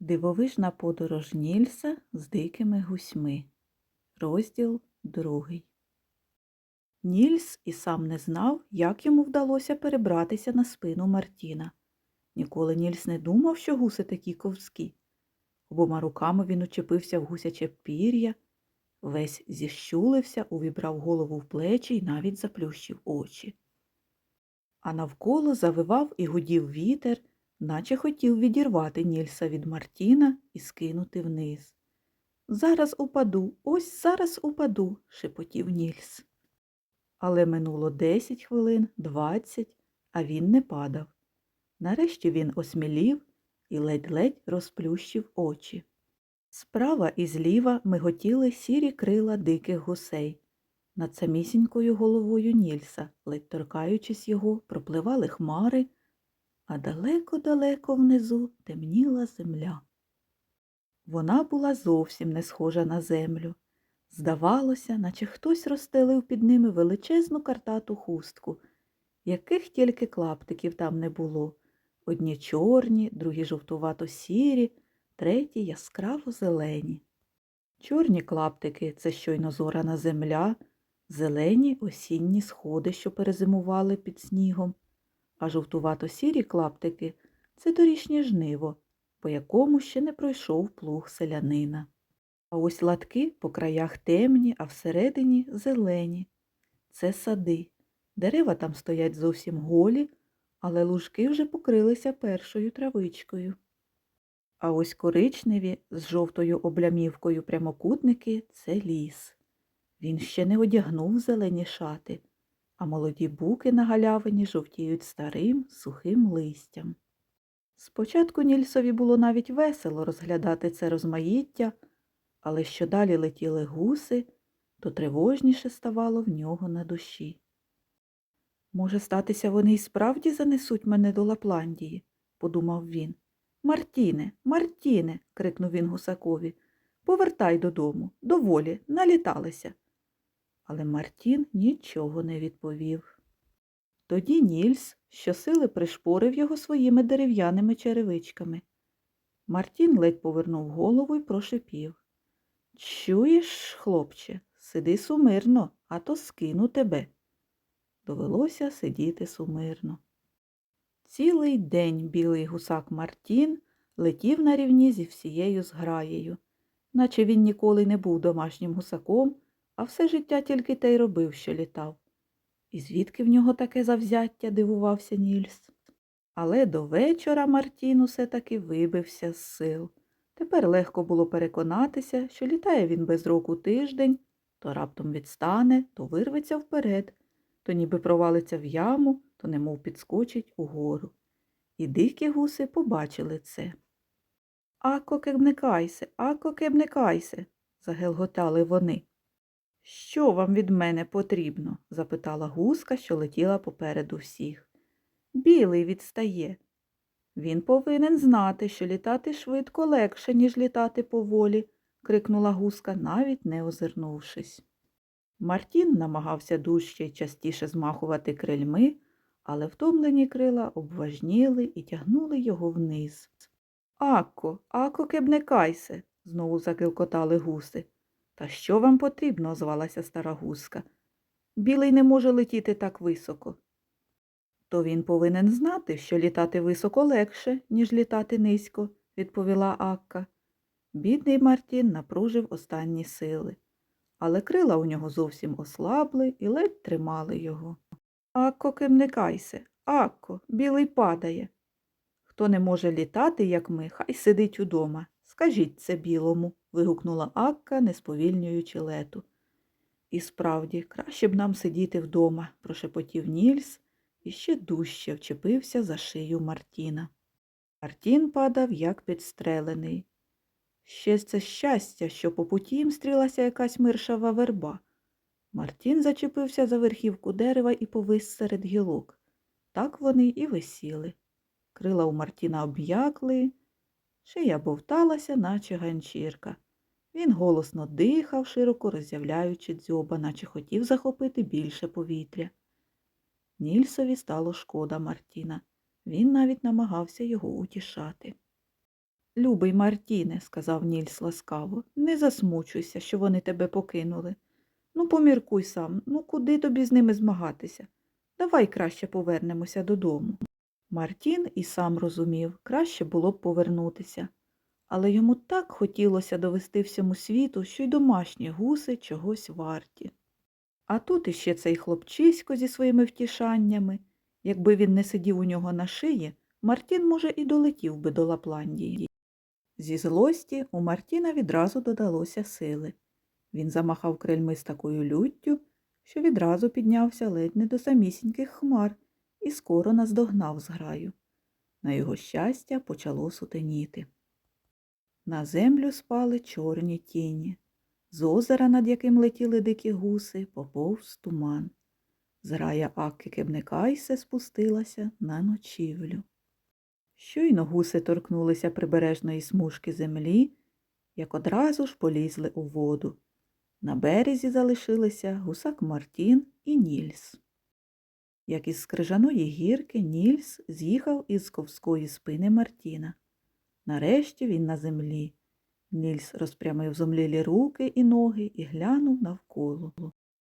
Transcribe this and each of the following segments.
Дивовижна подорож Нільса з дикими гусьми. Розділ другий. Нільс і сам не знав, як йому вдалося перебратися на спину Мартіна. Ніколи Нільс не думав, що гуси такі ковські. Обома руками він учепився в гусяче пір'я, весь зіщулився, увібрав голову в плечі і навіть заплющив очі. А навколо завивав і гудів вітер, наче хотів відірвати Нільса від Мартіна і скинути вниз. Зараз упаду, ось зараз упаду, шепотів Нільс. Але минуло десять хвилин, двадцять, а він не падав. Нарешті він осмілів і ледь-ледь розплющив очі. Справа і зліва миготіли сірі крила диких гусей. Над самісінькою головою Нільса, ледь торкаючись його, пропливали хмари, а далеко-далеко внизу темніла земля. Вона була зовсім не схожа на землю. Здавалося, наче хтось розстелив під ними величезну картату хустку, яких тільки клаптиків там не було. Одні чорні, другі жовтувато-сірі, треті яскраво зелені. Чорні клаптики це щойно зорана земля, зелені осінні сходи, що перезимували під снігом, а жовтувато-сірі клаптики це торішнє жниво, по якому ще не пройшов плуг селянина. А ось латки по краях темні, а всередині зелені. Це сади. Дерева там стоять зовсім голі, але лужки вже покрилися першою травичкою. А ось коричневі з жовтою облямівкою прямокутники це ліс. Він ще не одягнув зелені шати, а молоді буки на галявині жовтіють старим сухим листям. Спочатку Нільсові було навіть весело розглядати це розмаїття, але що далі летіли гуси, то тривожніше ставало в нього на душі. Може, статися, вони й справді занесуть мене до Лапландії, подумав він. Мартіне, Мартіне, крикнув він гусакові, повертай додому, доволі, наліталися. Але Мартін нічого не відповів. Тоді Нільс щосили пришпорив його своїми дерев'яними черевичками. Мартін ледь повернув голову і прошипів. Чуєш, хлопче, сиди сумирно, а то скину тебе. Довелося сидіти сумирно. Цілий день білий гусак Мартін летів на рівні зі всією зграєю, наче він ніколи не був домашнім гусаком, а все життя тільки те й робив, що літав. І звідки в нього таке завзяття, дивувався Нільс. Але до вечора Мартін усе таки вибився з сил. Тепер легко було переконатися, що літає він без року тиждень, то раптом відстане, то вирветься вперед, то ніби провалиться в яму, то немов підскочить угору. І дикі гуси побачили це. Ако кебникайсе, ако кебникайсе, загелготали вони. Що вам від мене потрібно? запитала гуска, що летіла попереду всіх. Білий відстає. Він повинен знати, що літати швидко легше, ніж літати поволі, крикнула гуска, навіть не озирнувшись. Мартін намагався дужче й частіше змахувати крильми, але втомлені крила обважніли і тягнули його вниз. Акко, ако кебникайсе, знову закилкотали гуси. Та що вам потрібно? озвалася стара гуска. Білий не може летіти так високо. То він повинен знати, що літати високо легше, ніж літати низько, відповіла Акка. Бідний Мартін напружив останні сили, але крила у нього зовсім ослабли і ледь тримали його. Акко, кимникайся, Акко, білий падає. Хто не може літати, як ми, хай сидить удома. Скажіть це білому, вигукнула Акка, не сповільнюючи лету. І справді, краще б нам сидіти вдома, прошепотів Нільс і ще дужче вчепився за шию Мартіна. Мартін падав, як підстрелений. Ще це щастя, що по путі їм стрілася якась миршава верба. Мартін зачепився за верхівку дерева і повис серед гілок. Так вони і висіли. Крила у Мартіна об'якли, шия бовталася, наче ганчірка. Він голосно дихав, широко роззявляючи дзьоба, наче хотів захопити більше повітря. Нільсові стало шкода Мартіна. Він навіть намагався його утішати. Любий Мартіне, сказав Нільс ласкаво, не засмучуйся, що вони тебе покинули. Ну, поміркуй сам, ну куди тобі з ними змагатися? Давай краще повернемося додому. Мартін і сам розумів, краще було б повернутися. Але йому так хотілося довести всьому світу, що й домашні гуси чогось варті. А тут іще цей хлопчисько зі своїми втішаннями. Якби він не сидів у нього на шиї, Мартін, може, і долетів би до Лапландії. Зі злості у Мартіна відразу додалося сили. Він замахав крильми з такою люттю, що відразу піднявся ледь не до самісіньких хмар і скоро наздогнав зграю. На його щастя почало сутеніти. На землю спали чорні тіні. З озера, над яким летіли дикі гуси, поповз туман. Зграя Акки Кебнекайсе спустилася на ночівлю. Щойно гуси торкнулися прибережної смужки землі, як одразу ж полізли у воду. На березі залишилися гусак Мартін і Нільс. Як із скрижаної гірки Нільс з'їхав із ковської спини Мартіна. Нарешті він на землі. Нільс розпрямив зомлілі руки і ноги і глянув навколо.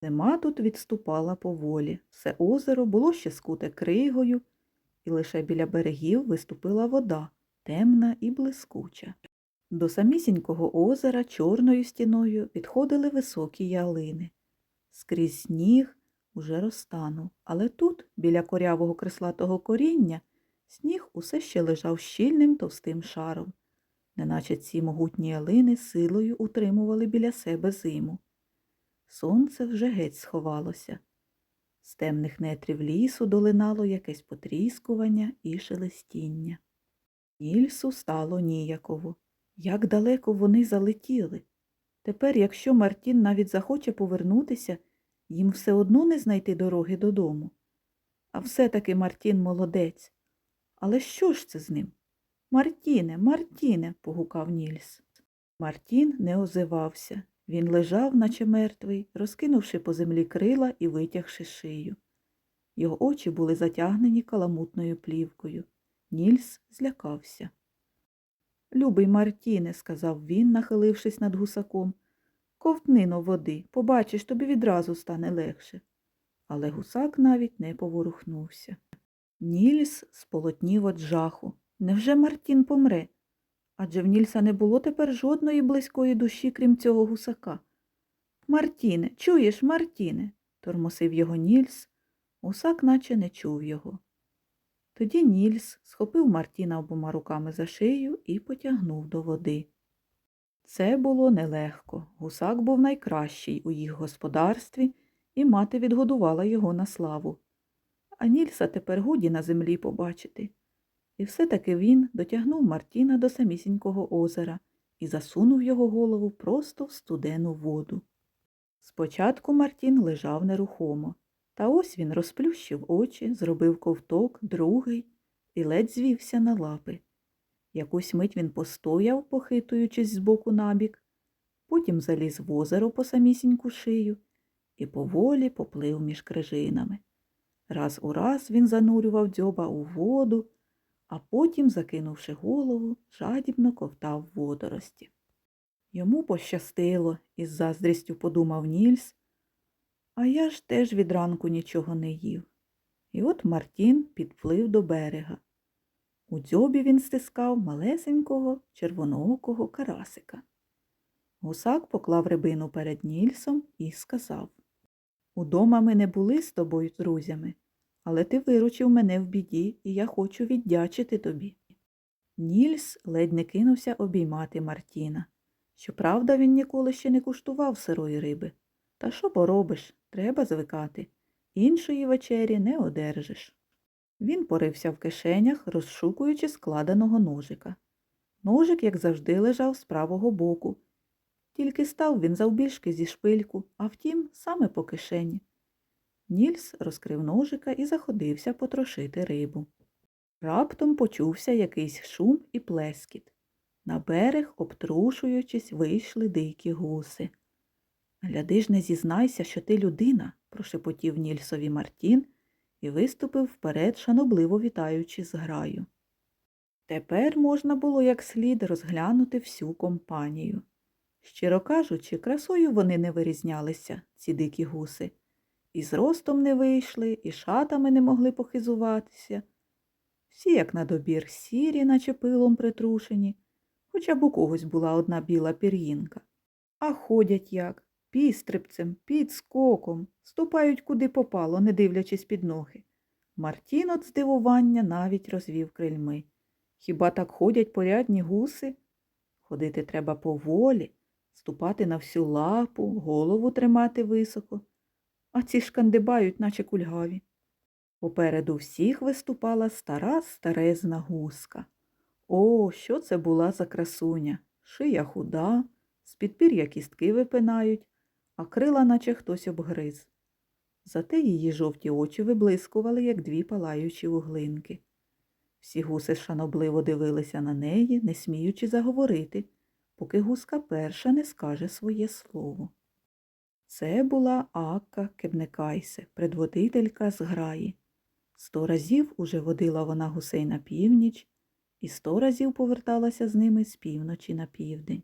Зима тут відступала поволі. Все озеро було ще скуте кригою, і лише біля берегів виступила вода, темна і блискуча. До самісінького озера чорною стіною відходили високі ялини. Скрізь сніг уже розтанув, але тут, біля корявого крислатого коріння, сніг усе ще лежав щільним товстим шаром, неначе ці могутні ялини силою утримували біля себе зиму. Сонце вже геть сховалося. З темних нетрів лісу долинало якесь потріскування і шелестіння. Нільсу стало ніяково. Як далеко вони залетіли. Тепер, якщо Мартін навіть захоче повернутися, їм все одно не знайти дороги додому. А все-таки Мартін молодець. Але що ж це з ним? Мартіне, Мартіне, погукав Нільс. Мартін не озивався. Він лежав, наче мертвий, розкинувши по землі крила і витягши шию. Його очі були затягнені каламутною плівкою. Нільс злякався. Любий Мартіне, сказав він, нахилившись над гусаком, ковтни но води, побачиш, тобі відразу стане легше. Але гусак навіть не поворухнувся. Нільс сполотнів від жаху. Невже Мартін помре? Адже в Нільса не було тепер жодної близької душі, крім цього гусака. Мартіне, чуєш, Мартіне? тормосив його Нільс. Гусак наче не чув його. Тоді Нільс схопив Мартіна обома руками за шию і потягнув до води. Це було нелегко. Гусак був найкращий у їх господарстві, і мати відгодувала його на славу. А Нільса тепер годі на землі побачити. І все-таки він дотягнув Мартіна до самісінького озера і засунув його голову просто в студену воду. Спочатку Мартін лежав нерухомо. Та ось він розплющив очі, зробив ковток, другий і ледь звівся на лапи. Якусь мить він постояв, похитуючись з боку набік, потім заліз в озеро по самісіньку шию і поволі поплив між крижинами. Раз у раз він занурював дзьоба у воду, а потім, закинувши голову, жадібно ковтав водорості. Йому пощастило, із заздрістю подумав Нільс, а я ж теж від ранку нічого не їв. І от Мартін підплив до берега. У дзьобі він стискав малесенького червоноокого карасика. Гусак поклав рибину перед Нільсом і сказав Удома ми не були з тобою друзями, але ти виручив мене в біді, і я хочу віддячити тобі. Нільс ледь не кинувся обіймати Мартіна. Щоправда, він ніколи ще не куштував сирої риби. Та що поробиш, треба звикати. Іншої вечері не одержиш. Він порився в кишенях, розшукуючи складеного ножика. Ножик, як завжди, лежав з правого боку. Тільки став він завбільшки зі шпильку, а втім, саме по кишені. Нільс розкрив ножика і заходився потрошити рибу. Раптом почувся якийсь шум і плескіт. На берег, обтрушуючись, вийшли дикі гуси. Гляди ж, не зізнайся, що ти людина, прошепотів Нільсові Мартін і виступив вперед, шанобливо вітаючи зграю. Тепер можна було як слід розглянути всю компанію. Щиро кажучи, красою вони не вирізнялися, ці дикі гуси. І зростом не вийшли, і шатами не могли похизуватися. Всі, як на добір, сірі, наче пилом притрушені, хоча б у когось була одна біла пір'їнка. А ходять як, пістрибцем, підскоком, ступають куди попало, не дивлячись під ноги. Мартін от здивування навіть розвів крильми. Хіба так ходять порядні гуси? Ходити треба поволі, ступати на всю лапу, голову тримати високо, а ці шкандибають, наче кульгаві. Попереду всіх виступала стара старезна гуска. О, що це була за красуня! Шия худа, з підпір'я кістки випинають, а крила наче хтось обгриз. Зате її жовті очі виблискували, як дві палаючі вуглинки. Всі гуси шанобливо дивилися на неї, не сміючи заговорити, поки гуска перша не скаже своє слово. Це була Акка Кебнекайсе, предводителька з граї. Сто разів уже водила вона гусей на північ, і сто разів поверталася з ними з півночі на південь.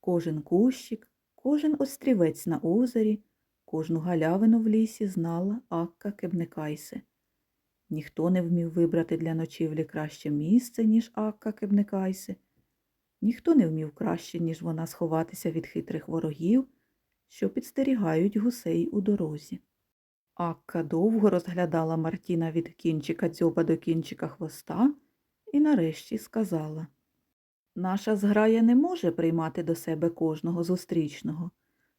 Кожен кущик, кожен острівець на озері, кожну галявину в лісі знала Акка Кебнекайсе. Ніхто не вмів вибрати для ночівлі краще місце, ніж Акка Кебнекайсе. Ніхто не вмів краще, ніж вона сховатися від хитрих ворогів, що підстерігають гусей у дорозі. Акка довго розглядала Мартіна від кінчика дзьоба до кінчика хвоста і нарешті сказала Наша зграя не може приймати до себе кожного зустрічного.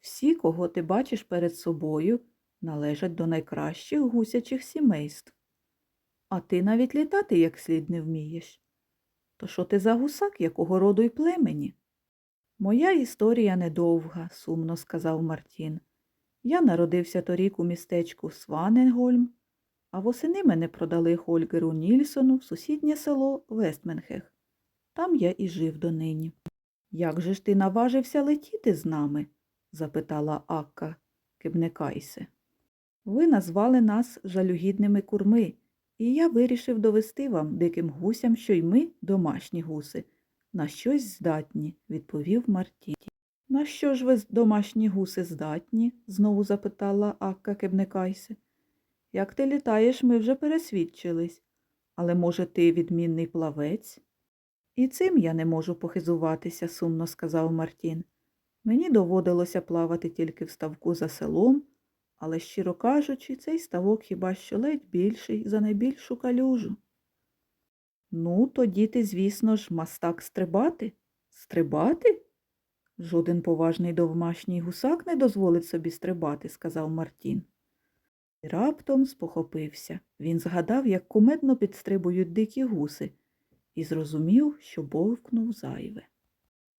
Всі, кого ти бачиш перед собою, належать до найкращих гусячих сімейств. А ти навіть літати як слід не вмієш. То що ти за гусак, якого роду й племені? Моя історія недовга, сумно сказав Мартін. Я народився торік у містечку Сваненгольм, а восени мене продали Хольгеру Нільсону в сусіднє село Вестменхех. Там я і жив донині. Як же ж ти наважився летіти з нами? запитала Акка Кебнекайсе. Ви назвали нас жалюгідними курми, і я вирішив довести вам, диким гусям, що й ми, домашні гуси, на щось здатні, відповів Мартін. На що ж ви, домашні гуси, здатні? знову запитала Акка Кебнекайсе. Як ти літаєш, ми вже пересвідчились. Але, може, ти відмінний плавець? І цим я не можу похизуватися, сумно сказав Мартін. Мені доводилося плавати тільки в ставку за селом, але, щиро кажучи, цей ставок хіба що ледь більший за найбільшу калюжу. Ну, тоді ти, звісно ж, мастак стрибати? Стрибати? Жоден поважний довмашній гусак не дозволить собі стрибати, сказав Мартін. І раптом спохопився. Він згадав, як кумедно підстрибують дикі гуси, і зрозумів, що бовкнув зайве.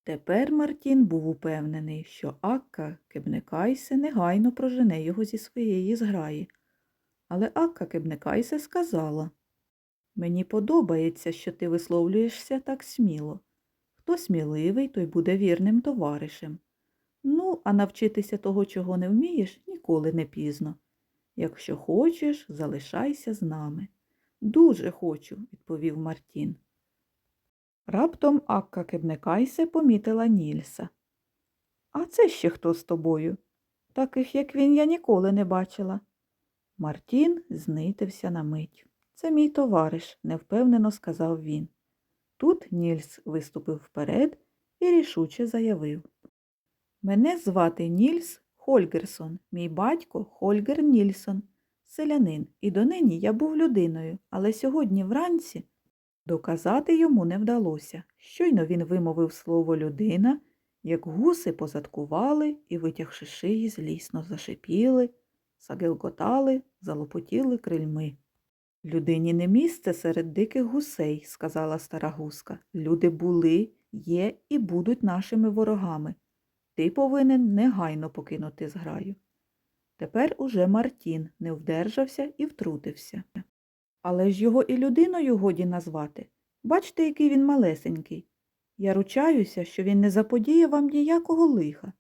Тепер Мартін був упевнений, що Акка Кебнекайсе негайно прожене його зі своєї зграї. Але Акка Кебнекайсе сказала Мені подобається, що ти висловлюєшся так сміло. Хто сміливий, той буде вірним товаришем. Ну, а навчитися того, чого не вмієш, ніколи не пізно. Якщо хочеш, залишайся з нами. Дуже хочу, відповів Мартін. Раптом Акка Кебнекайсе помітила Нільса. А це ще хто з тобою? Таких, як він, я ніколи не бачила. Мартін знитився на мить. Це мій товариш, невпевнено сказав він. Тут Нільс виступив вперед і рішуче заявив. Мене звати Нільс Хольгерсон, мій батько Хольгер Нільсон, селянин, і донині я був людиною, але сьогодні вранці доказати йому не вдалося. Щойно він вимовив слово людина, як гуси позадкували і, витягши шиї, злісно зашипіли, загилготали, залопотіли крильми. Людині не місце серед диких гусей, сказала стара гуска. Люди були, є і будуть нашими ворогами. Ти повинен негайно покинути зграю. Тепер уже Мартін не вдержався і втрутився. Але ж його і людиною годі назвати. Бачте, який він малесенький. Я ручаюся, що він не заподіє вам ніякого лиха.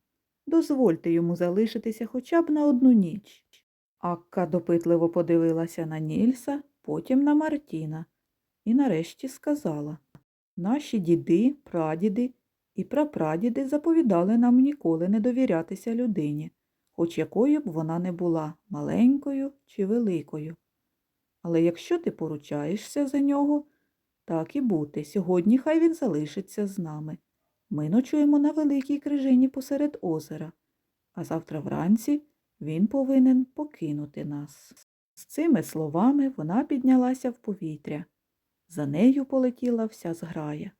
Дозвольте йому залишитися хоча б на одну ніч. Акка допитливо подивилася на Нільса, потім на Мартіна і нарешті сказала Наші діди, прадіди і прапрадіди заповідали нам ніколи не довірятися людині, хоч якою б вона не була, маленькою чи великою. Але якщо ти поручаєшся за нього, так і бути. Сьогодні хай він залишиться з нами. Ми ночуємо на великій крижині посеред озера, а завтра вранці він повинен покинути нас. З цими словами вона піднялася в повітря. За нею полетіла вся зграя.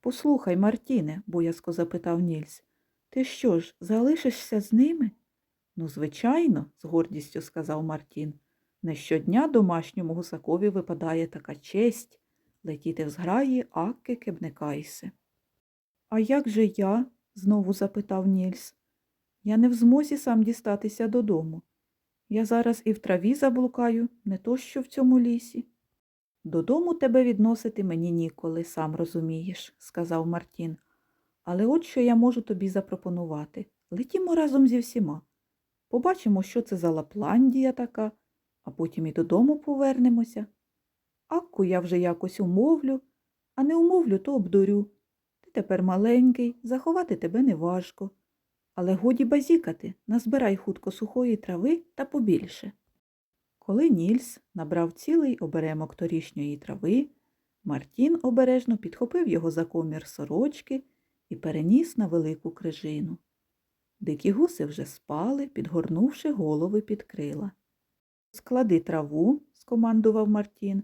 Послухай, Мартіне, боязко запитав Нільс, ти що ж, залишишся з ними? Ну, звичайно, з гордістю сказав Мартін. Не щодня домашньому гусакові випадає така честь летіти в зграї Акки Кебнекайси. А як же я? знову запитав Нільс. Я не в змозі сам дістатися додому. Я зараз і в траві заблукаю, не то що в цьому лісі. Додому тебе відносити мені ніколи, сам розумієш, сказав Мартін. Але от що я можу тобі запропонувати. Летімо разом зі всіма. Побачимо, що це за Лапландія така, а потім і додому повернемося. Акку я вже якось умовлю, а не умовлю, то обдурю. Ти тепер маленький, заховати тебе не важко. Але годі базікати, назбирай хутко сухої трави та побільше. Коли Нільс набрав цілий оберемок торішньої трави, Мартін обережно підхопив його за комір сорочки і переніс на велику крижину. Дикі гуси вже спали, підгорнувши голови під крила. Склади траву, скомандував Мартін,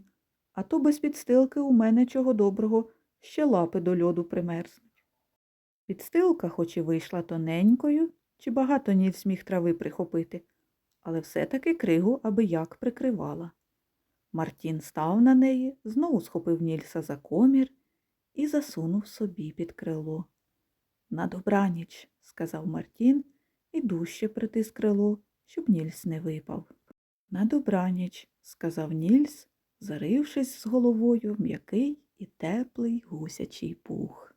а то без підстилки у мене чого доброго ще лапи до льоду примерзнуть. Підстилка, хоч і вийшла тоненькою, чи багато Нільс міг трави прихопити, але все-таки кригу аби як прикривала. Мартін став на неї, знову схопив Нільса за комір і засунув собі під крило. На добраніч, сказав Мартін і дужче притис крило, щоб Нільс не випав. На добраніч, сказав Нільс, зарившись з головою в м'який і теплий гусячий пух.